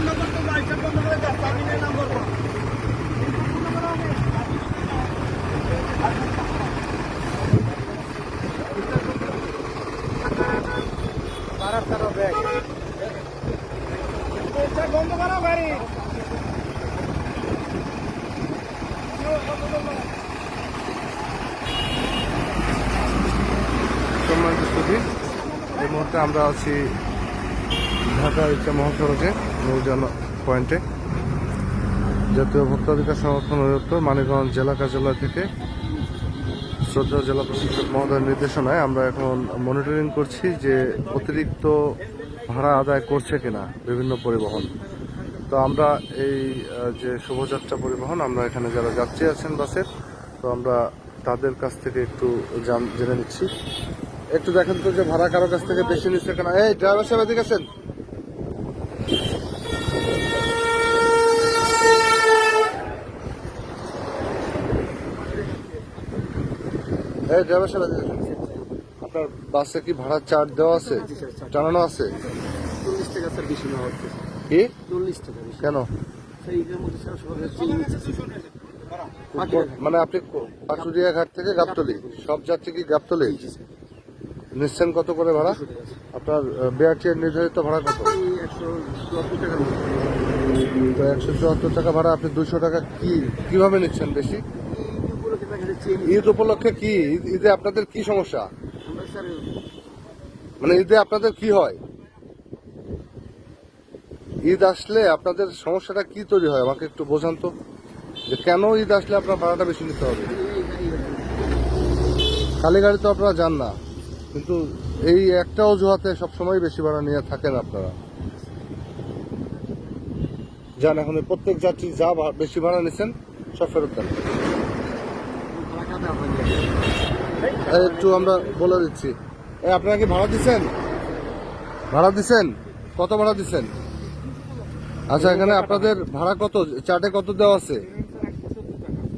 বন্ধ করতে লাইসেন্স বন্ধ করে যাচ্ছে আমি নাম করব বন্ধ করো আমরা আছি ঢাকা ইচ্ছা মহাসড়কে নৌজান পয়েন্টে। জাতীয় ভোক্তাধিকার সংরক্ষণ অধিদপ্তর মানিকগঞ্জ জেলা কার্যালয় থেকে শ্রদ্ধা জেলা প্রশাসক মহোদয়ের নির্দেশনায় আমরা এখন মনিটরিং করছি যে অতিরিক্ত ভাড়া আদায় করছে কিনা বিভিন্ন পরিবহন। তো আমরা এই যে শুভযাত্রা পরিবহন, আমরা এখানে যারা যাত্রী আছেন বাসের, তো আমরা তাদের কাছ থেকে একটু জান- নিচ্ছি। একটু দেখেন তো যে ভাড়া কারও কাছ থেকে বেশি নিচ্ছে কেনা। এই, ড্রাইভার সাহেব এদিকে আছেন এই ড্রাইভার সাহেব আপনার বাসে কি ভাড়া চার্জ দেওয়া আছে? জানানো আছে? চল্লিশ টাকা স্যার বেশি নেওয়া হচ্ছে। কি? চল্লিশ টাকা কেন? মানে আপনি পাটুরিয়া ঘাট থেকে গাবতলি? সব যাত্রী কি গাবতলি? নিচ্ছেন কত করে ভাড়া? আপনার বিআরটি এর নির্ধারিত ভাড়া কত? তো একশো চুয়াত্তর টাকা ভাড়া আপনি দুশো টাকা কি কীভাবে নিচ্ছেন বেশি এই উপলক্ষে দেখা যাচ্ছে চিনি ঈদ উপলক্ষে কি? ঈদ- আপনাদের কি সমস্যা? মানে ঈদে আপনাদের কি হয়? ঈদ আসলে আপনাদের সমস্যাটা কি তৈরি হয়? আমাকে একটু বোঝান তো, যে কেন ঈদ আসলে আপনার ভাড়াটা বেশি নিতে হবে? খালি গাড়ি তো আপনারা যান না, কিন্তু এই একটা অজুহাতে সবসময় বেশি ভাড়া নিয়ে থাকেন আপনারা। যান, এখন প্রত্যেক যাত্রী যা বেশি ভাড়া নিছেন, সব ফেরত দেন ভাড়া কাটা হয় না। এই একটু আমরা বলে দিচ্ছি। আপনারা কি ভাড়া দিচ্ছেন? ভাড়া দিচ্ছেন? কত ভাড়া দিচ্ছেন? আচ্ছা এখানে আপনাদের ভাড়া কত? চার্টে কত দেওয়া আছে?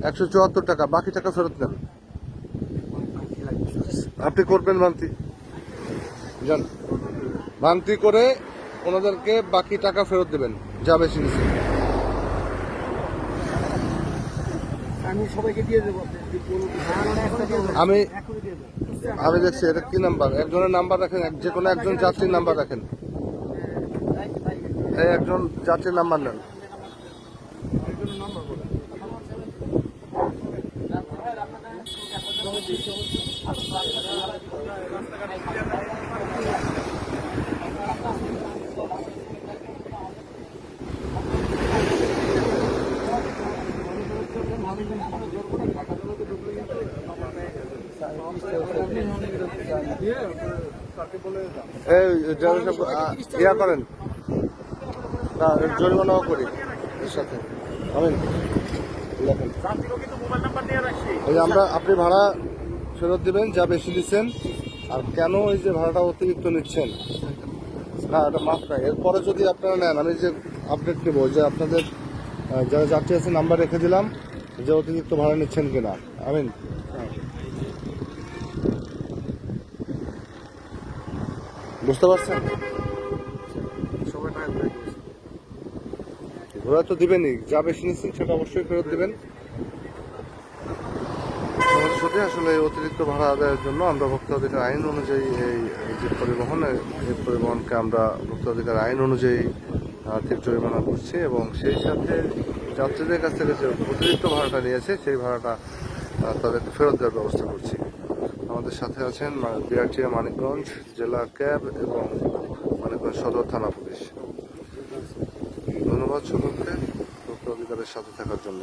একশো চুয়াত্তর টাকা, বাকি টাকা ফেরত দেন। আপনি করবেন মান্তি যান। মান্তি করে ওনাদেরকে বাকি টাকা ফেরত দেবেন, যা বেশি নিচ্ছে আমি আমি। আমি দেখছি, এটা কি নাম্বার? একজনের নাম্বার রাখেন যে কোনো একজন যাত্রীর নাম্বার রাখেন। এই একজন যাত্রীর নাম্বার নেন। এই ইয়া করেন। জরিমানাও করি সাথে। আমরা আপনি ভাড়া ফেরত দিবেন, যা বেশি নিচ্ছেন আর কেন এই যে ভাড়াটা অতিরিক্ত নিচ্ছেন? না, এটা মাফ এরপরে যদি আপনারা নেন, আমি যে আপডেট নেব যে আপনাদের যারা যাত্রী আছে নাম্বার রেখে দিলাম। যে অতিরিক্ত ভাড়া নিচ্ছেন কিনা? আমিন। বুঝতে পারছেন? ঘুরে তো দিবেনই। যা বেশি নিচ্ছেন সেটা অবশ্যই ফেরত দিবেন। ভবিষ্যতে আসলে অতিরিক্ত ভাড়া আদায়ের জন্য আমরা ভোক্তা অধিকার আইন অনুযায়ী এই এই যে পরিবহন, এই পরিবহনকে আমরা ভোক্তা অধিকার আইন অনুযায়ী আর্থিক জরিমানা করছি এবং সেই সাথে যাত্রীদের কাছ থেকে যে অতিরিক্ত ভাড়াটা নিয়েছে, সেই ভাড়াটা তাদেরকে ফেরত দেওয়ার ব্যবস্থা করছি। আমাদের সাথে আছেন বিআরটিএ মানিকগঞ্জ জেলা ক্যাব এবং মানিকগঞ্জ সদর থানা পুলিশ। ধন্যবাদ সকলকে তথ্য অধিকারের সাথে থাকার জন্য।